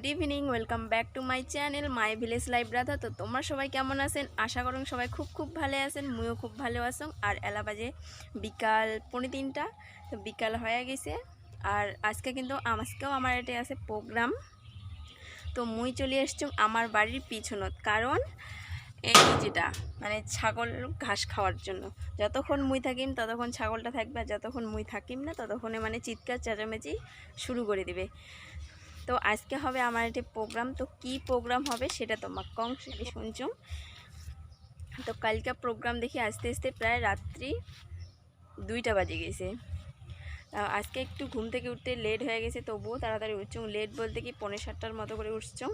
Good evening, welcome back to my channel, my village live Radha তো তোমরা সবাই কেমন আছেন? আশা করুন সবাই খুব খুব ভালো আছেন, মুইও খুব ভালো আছেন আর এলা বাজে বিকাল পৌনে তিনটা, তো বিকাল হয়ে গেছে। আর আজকে কিন্তু আজকেও আমার এটা আছে প্রোগ্রাম। তো মুই চলে এসছি আমার বাড়ির পিছনত। কারণ এই যেটা মানে ছাগল ঘাস খাওয়ার জন্য। যতক্ষণ মুই থাকিম, ততক্ষণ ছাগলটা থাকবে। আর যতক্ষণ মুই থাকিম না, ততক্ষণে মানে চিৎকার চেঁচামেচি শুরু করে দিবে। তো আজকে হবে আমার একটি প্রোগ্রাম তো কি প্রোগ্রাম হবে সেটা তোমার কম শুনছুম তো কালকে প্রোগ্রাম দেখি আস্তে আস্তে প্রায় রাত্রি দুইটা বাজে গেছে। আজকে একটু ঘুম থেকে উঠতে লেট হয়ে গেছে, তবুও তাড়াতাড়ি উঠছুম লেট বলতে কি পনেরো সাতটার মতো করে উঠছুম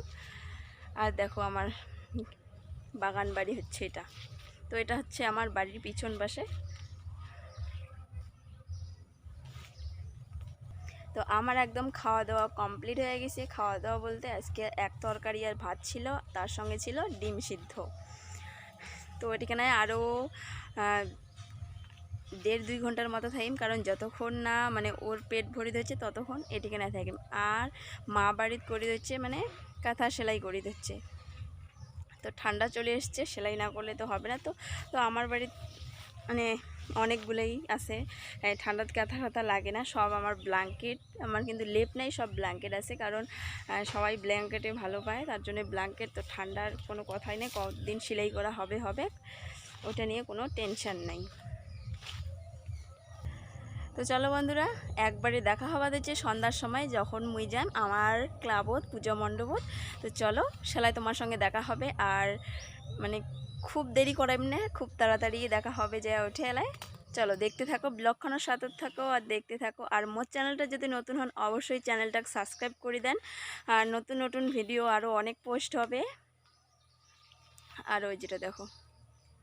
আর দেখো আমার বাগান বাড়ি হচ্ছে এটা। তো এটা হচ্ছে আমার বাড়ির পিছন পাশে। তো আমার একদম খাওয়া দাওয়া কমপ্লিট হয়ে গেছে। খাওয়া দাওয়া বলতে আজকে এক তরকারি আর ভাত ছিল, তার সঙ্গে ছিল ডিম সিদ্ধ। তো এটিখানে আরও দেড় দুই ঘণ্টার মতো থাকিম কারণ যতক্ষণ না মানে ওর পেট ভরি দিচ্ছে ততক্ষণ এটিখানে থাকিম আর মা বাড়ির করে দিচ্ছে মানে কাঁথা সেলাই করে দিচ্ছে। তো ঠান্ডা চলে এসছে, সেলাই না করলে তো হবে না। তো তো আমার বাড়ির মানে অনেকগুলোই আছে। ঠান্ডার কাঁথা কাঁথা লাগে না, সব আমার ব্ল্যাঙ্কেট আমার কিন্তু লেপ নাই, সব ব্ল্যাঙ্কেট আছে। কারণ সবাই ব্ল্যাঙ্কেটে ভালো পায়, তার জন্য ব্ল্যাঙ্কেট তো ঠান্ডার কোনো কথাই নেই, কদিন সেলাই করা হবে হবে, ওটা নিয়ে কোনো টেনশান নাই। তো চলো বন্ধুরা, একবারে দেখা হওয়া দিচ্ছে সন্ধ্যার সময় যখন মুই যান আমার ক্লাবত, পূজা মণ্ডপত। তো চলো, সেলাই তোমার সঙ্গে দেখা হবে আর মানে খুব দেরি করাইম না, খুব তাড়াতাড়ি দেখা হবে যে ওঠে এলায়। চলো, দেখতে থাকো ব্লগখানোর সাথে থাকো আর দেখতে থাকো। আর মোর চ্যানেলটা যদি নতুন হন, অবশ্যই চ্যানেলটাকে সাবস্ক্রাইব করে দেন। আর নতুন নতুন ভিডিও আরও অনেক পোস্ট হবে। আর ওই যেটা দেখো।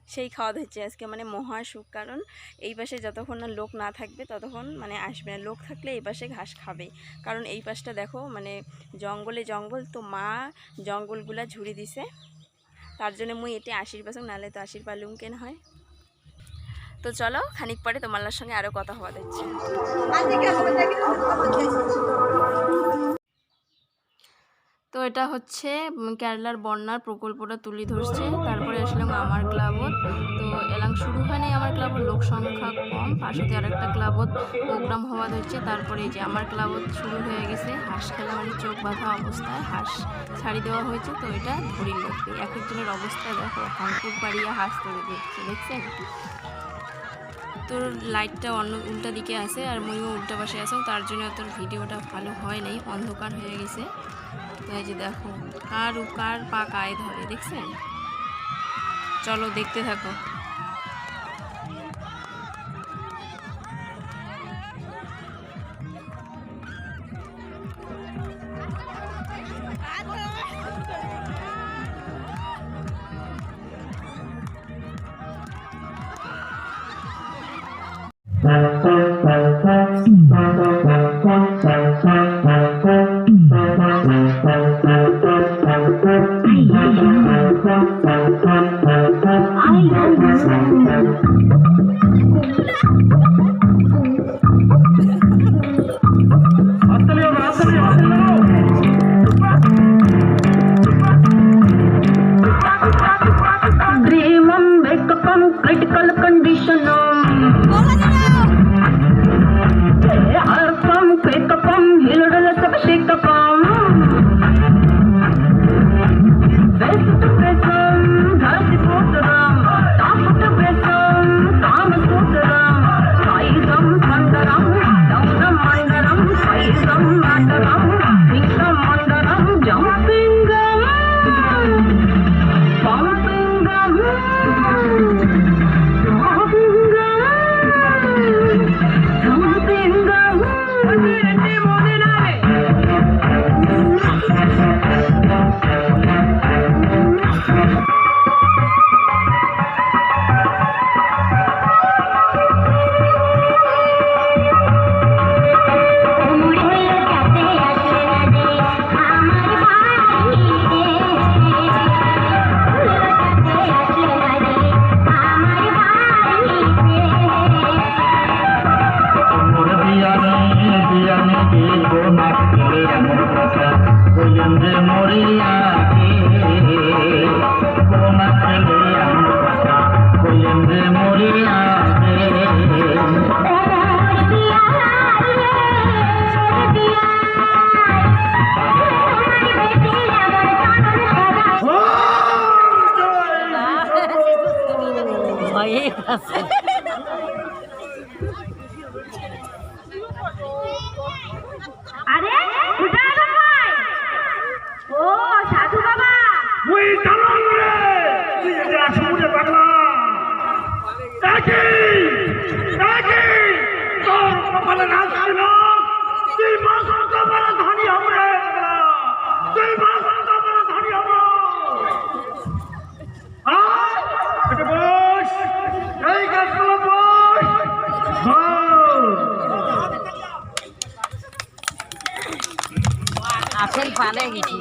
সেই খাওয়া হচ্ছে আজকে মানে মহা সুখ। কারণ এই পাশে যতক্ষণ না লোক না থাকবে, ততক্ষণ মানে আসবে না। লোক থাকলে এই পাশে ঘাস খাবে। কারণ এই পাশটা দেখো মানে জঙ্গলে জঙ্গল, তো মা জঙ্গলগুলা ঝুড়ি দিছে। তার জন্য মুই এটি আশির পাশে নালে তো আশির পালুম কেন হয়। তো চলো, খানিক পরে তোমার সঙ্গে আরও কথা হওয়া দিচ্ছে তো এটা হচ্ছে কেরালার বন্যার প্রকল্পটা তুলে ধরছে। তারপরে আসলাম আমার ক্লাবত। তো এলাম শুরু হয়নি আমার ক্লাবত, লোক সংখ্যা কম। পাশেতে আরেকটা ক্লাবত প্রোগ্রাম হওয়া ধরছে। তারপরে যে আমার ক্লাবত শুরু হয়ে গেছে। হাঁস খেলা মানে চোখ বাঁধা অবস্থায় হাঁস ছাড়ি দেওয়া হয়েছে। তো এটা ধরি লোককে এক একজনের অবস্থা দেখো হাঁকুর পাড়িয়ে হাঁস ধরে দিচ্ছে দেখছেন? তোর লাইটটা অন্য উল্টা দিকে আছে আর ময়ও উল্টা পাশে আছে, তার জন্য তোর ভিডিওটা ভালো হয় নাই, অন্ধকার হয়ে গেছে। এই যে দেখো কার কার পা কায় ধরে দেখছেন চলো দেখতে থাকো। Dream கொழுந்து முறையாகி கோமக்கள் আসুরে পাগলা। দেখি দেখি তোর কপালে নাচ ছিল তুই মাসের কপালে ধনী হবে গেছি।